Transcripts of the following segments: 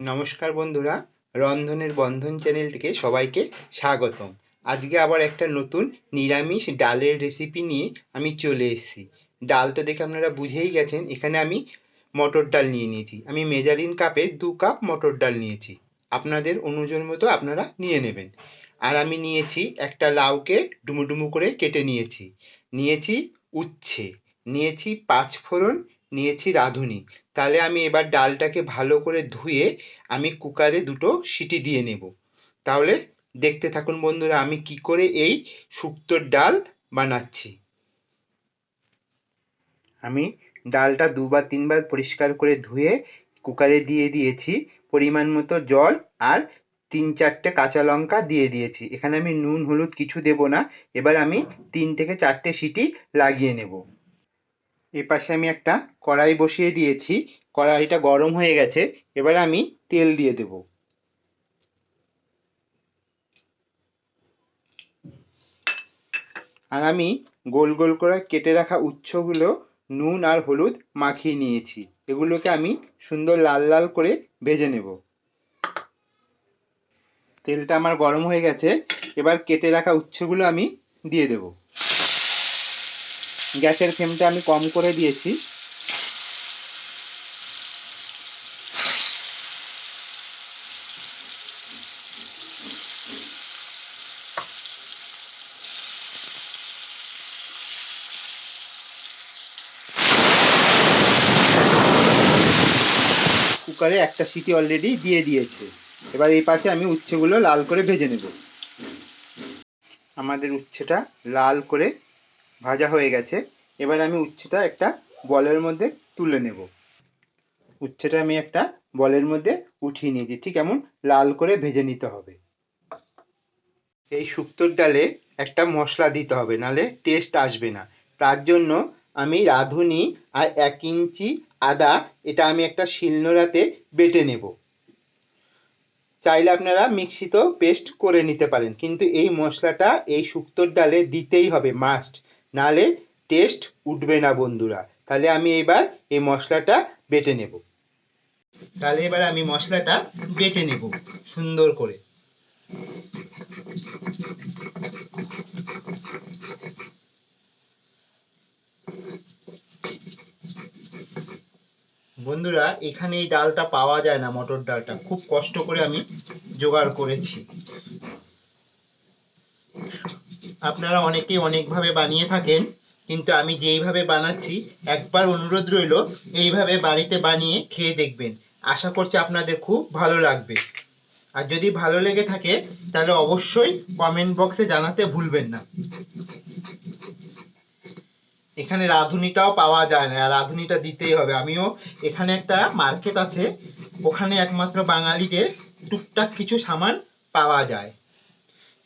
নমস্কার বন্ধুরা, রন্ধনের বন্ধন চ্যানেল থেকে সবাইকে স্বাগতম। আজকে আবার একটা নতুন নিরামিষ ডালের রেসিপি নিয়ে আমি চলে এসেছি। ডাল তো দেখে আপনারা বুঝেই গেছেন, এখানে আমি মটর ডাল নিয়ে নিয়েছি। আমি মেজারিন কাপের দু কাপ মটর ডাল নিয়েছি। আপনাদের অনুজন মতো আপনারা নিয়ে নেবেন। আর আমি নিয়েছি একটা লাউকে ডুমু করে কেটে নিয়েছি। নিয়েছি উচ্ছে, নিয়েছি পাঁচ ফোড়ন নিয়েছি রাঁধুনি। তাহলে আমি এবার ডালটাকে ভালো করে ধুয়ে আমি কুকারে দুটো সিটি দিয়ে নেব। তাহলে দেখতে থাকুন বন্ধুরা, আমি কি করে এই শুক্তোর ডাল বানাচ্ছি। আমি ডালটা দুবার তিনবার পরিষ্কার করে ধুয়ে কুকারে দিয়ে দিয়েছি। পরিমাণ মতো জল আর তিন চারটে কাঁচা লঙ্কা দিয়ে দিয়েছি। এখানে আমি নুন, হলুদ কিছু দেব না। এবার আমি তিন থেকে চারটে সিটি লাগিয়ে নেব। এপাশে আমি একটা কড়াই বসিয়ে দিয়েছি। কড়াইটা গরম হয়ে গেছে। এবার আমি তেল দিয়ে দেব। আর আমি গোল গোল করে কেটে রাখা উচ্ছগুলো নুন আর হলুদ মাখিয়ে নিয়েছি। এগুলোকে আমি সুন্দর লাল লাল করে ভেজে নেব। তেলটা আমার গরম হয়ে গেছে। এবার কেটে রাখা উচ্ছগুলো আমি দিয়ে দেব। গ্যাসের ফ্লেমটা আমি কম করে দিয়েছি। কুকারে একটা সিটি অলরেডি দিয়ে দিয়েছে। এবার এই পাশে আমি উচ্ছেগুলো লাল করে ভেজে নেব। আমাদের উচ্ছেটা লাল করে ভাজা হয়ে গেছে। এবার আমি উচ্ছেটা একটা বলের মধ্যে তুলে নেব। উচ্ছেটা আমি একটা বলের মধ্যে উঠিয়ে নিয়েছি। ঠিক এমন লাল করে ভেজে নিতে হবে। এই শুক্তোর ডালে একটা মশলা দিতে হবে, নালে টেস্ট আসবে না। তার জন্য আমি রাঁধুনি আর এক ইঞ্চি আদা, এটা আমি একটা শিলনোড়াতে বেটে নেব। চাইলে আপনারা মিক্সিতেও পেস্ট করে নিতে পারেন, কিন্তু এই মশলাটা এই শুক্তোর ডালে দিতেই হবে মাস্ট নালে টেস্ট উঠবে না বন্ধুরা। তাহলে আমি এবার এই মশলাটা বেটে নেব। তাহলে এবার আমি মশলাটা বেটে নেব সুন্দর করে। বন্ধুরা, এখানে এই ডালটা পাওয়া যায় না, মটর ডালটা। খুব কষ্ট করে আমি জোগাড় করেছি। আপনারা অনেকেই অনেকভাবে বানিয়ে থাকেন, কিন্তু আমি যেইভাবে বানাচ্ছি, একবার অনুরোধ রইল, এইভাবে বাড়িতে বানিয়ে খেয়ে দেখবেন। আশা করছি আপনাদের খুব ভালো লাগবে। আর যদি ভালো লেগে থাকে, তাহলে অবশ্যই কমেন্ট বক্সে জানাতে ভুলবেন না। এখানে রাঁধুনিটাও পাওয়া যায় না, আর রাঁধুনিটা দিতেই হবে। আমিও এখানে একটা মার্কেট আছে, ওখানে একমাত্র বাঙালিদের টুকটাক কিছু সামান পাওয়া যায়।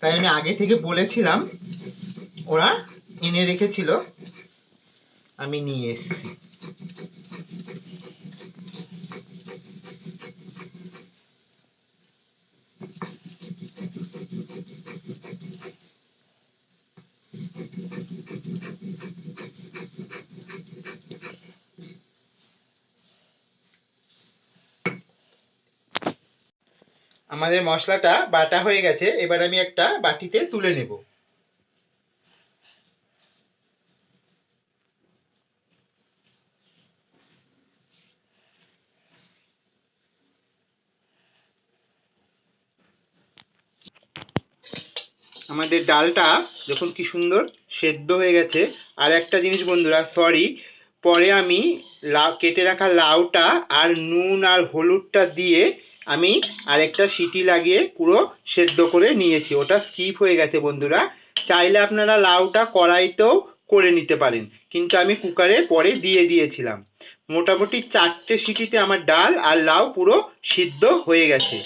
তাই আমি আগে থেকে বলেছিলাম ওরা এনে রেখেছিল। আমি নিয়ে এসেছি। আমাদের মশলাটা বাটা হয়ে গেছে, এবার আমি একটা বাটিতে তুলে নেব। আমাদের ডালটা দেখুন কি সুন্দর সেদ্ধ হয়ে গেছে। আর একটা জিনিস বন্ধুরা সরি পরে আমি লাউ কেটে রাখা লাউটা আর নুন আর হলুদটা দিয়ে আমি আরেকটা সিটি লাগিয়ে পুরো সেদ্ধ করে নিয়েছি। ওটা স্কিপ হয়ে গেছে বন্ধুরা। চাইলে আপনারা লাউটা কড়াইতেও করে নিতে পারেন। কিন্তু আমি কুকারে পরে দিয়ে দিয়েছিলাম। মোটামুটি চারটে সিটিতে আমার ডাল আর লাউ পুরো সিদ্ধ হয়ে গেছে।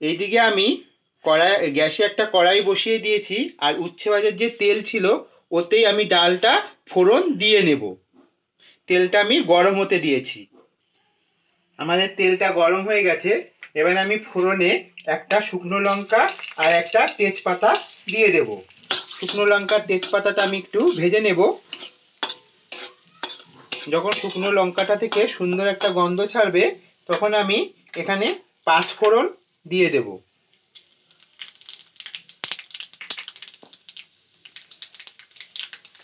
এইদিকে আমি কড়াই, গ্যাসে একটা কড়াই বসিয়ে দিয়েছি। আর উচ্ছে ভাজার যে তেল ছিল, ওতেই আমি ডালটা ফোড়ন দিয়ে নেব। তেলটা আমি গরম হতে দিয়েছি। আমাদের তেলটা গরম হয়ে গেছে, এবার আমি ফোড়নে একটা শুকনো লঙ্কা আর একটা তেজপাতা দিয়ে দেব। শুকনো লঙ্কার তেজপাতাটা আমি একটু ভেজে নেব। যখন শুকনো লঙ্কাটা থেকে সুন্দর একটা গন্ধ ছাড়বে, তখন আমি এখানে পাঁচ ফোড়ন দিয়ে দেব।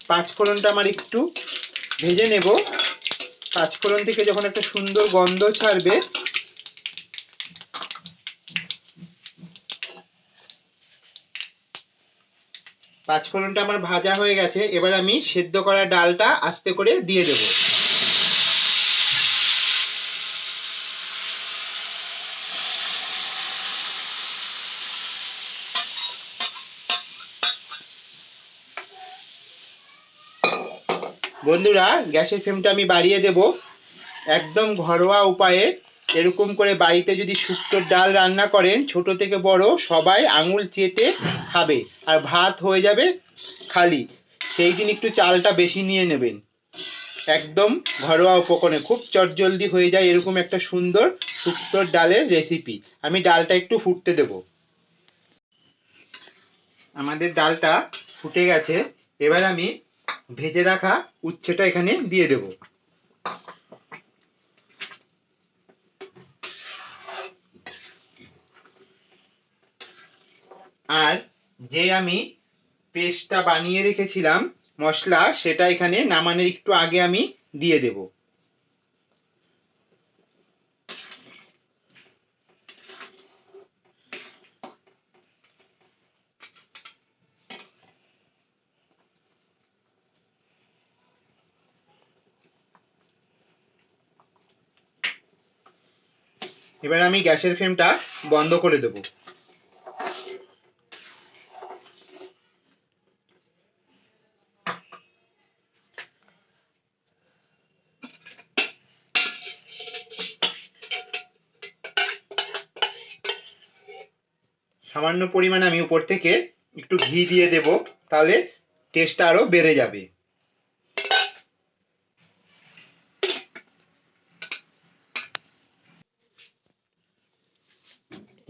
পাঁচ ফোড়নটা আমার একটু ভেজে নেব। পাঁচ ফোড়ন থেকে যখন একটা সুন্দর গন্ধ ছাড়বে, পাঁচফোড়নটা আমার ভাজা হয়ে গেছে, এবার আমি সেদ্ধ করা ডালটা আস্তে করে দিয়ে দেব। বন্ধুরা, গ্যাসের ফ্লেমটা আমি বাড়িয়ে দেব। একদম ঘরোয়া উপায়ে এরকম করে বাড়িতে যদি শুক্তোর ডাল রান্না করেন, ছোট থেকে বড়, সবাই আঙুল চেটে খাবে আর ভাত হয়ে যাবে খালি। সেই দিন একটু চালটা বেশি নিয়ে নেবেন। একদম ঘরোয়া উপকরণে খুব চটজলদি হয়ে যায় এরকম একটা সুন্দর শুক্তোর ডালের রেসিপি আমি ডালটা একটু ফুটতে দেব। আমাদের ডালটা ফুটে গেছে। এবার আমি ভেজে রাখা উচ্ছেটা এখানে দিয়ে দেব। আর যে আমি পেস্টটা বানিয়ে রেখেছিলাম মশলা, সেটা এখানে নামানোর একটু আগে আমি দিয়ে দেব। এবার আমি গ্যাসের ফ্লেমটা বন্ধ করে দেবো। সামান্য পরিমাণে আমি উপর থেকে একটু ঘি দিয়ে দেব, তাহলে টেস্টটা আরও বেড়ে যাবে।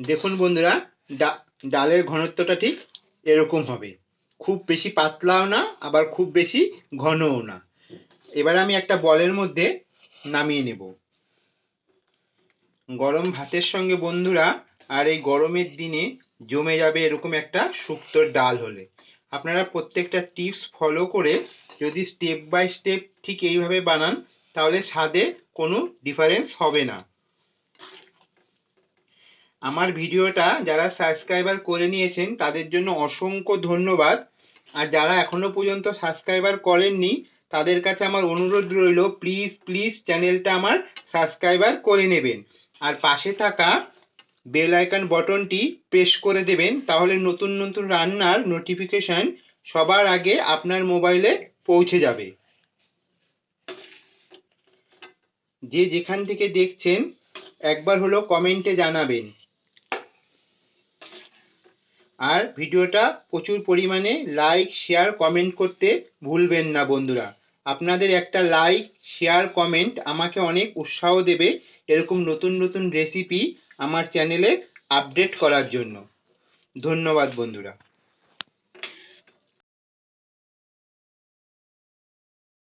দেখুন বন্ধুরা ডালের ঘনত্বটা ঠিক এরকম হবে। খুব বেশি পাতলাও না, আবার খুব বেশি ঘনও না। এবার আমি একটা বলের মধ্যে নামিয়ে নেব। গরম ভাতের সঙ্গে বন্ধুরা, আর এই গরমের দিনে জমে যাবে এরকম একটা শুক্তোর ডাল হলে। আপনারা প্রত্যেকটা টিপস ফলো করে যদি স্টেপ বাই স্টেপ ঠিক এইভাবে বানান, তাহলে স্বাদে কোনো ডিফারেন্স হবে না। আমার ভিডিওটা যারা সাবস্ক্রাইবার করে নিয়েছেন, তাদের জন্য অসংখ্য ধন্যবাদ। আর যারা এখনও পর্যন্ত সাবস্ক্রাইবার করেননি, তাদের কাছে আমার অনুরোধ রইল প্লিজ প্লিজ চ্যানেলটা আমার সাবস্ক্রাইবার করে নেবেন। আর পাশে থাকা বেল আইকন বটনটি প্রেস করে দেবেন, তাহলে নতুন নতুন রান্নার নোটিফিকেশন সবার আগে আপনার মোবাইলে পৌঁছে যাবে। যে যেখান থেকে দেখছেন, একবার হলো কমেন্টে জানাবেন। আর ভিডিওটা প্রচুর পরিমাণে লাইক শেয়ার কমেন্ট করতে ভুলবেন না বন্ধুরা। আপনাদের একটা লাইক শেয়ার কমেন্ট আমাকে অনেক উৎসাহ দেবে এরকম নতুন নতুন রেসিপি আমার চ্যানেলে আপডেট করার জন্য। ধন্যবাদ বন্ধুরা।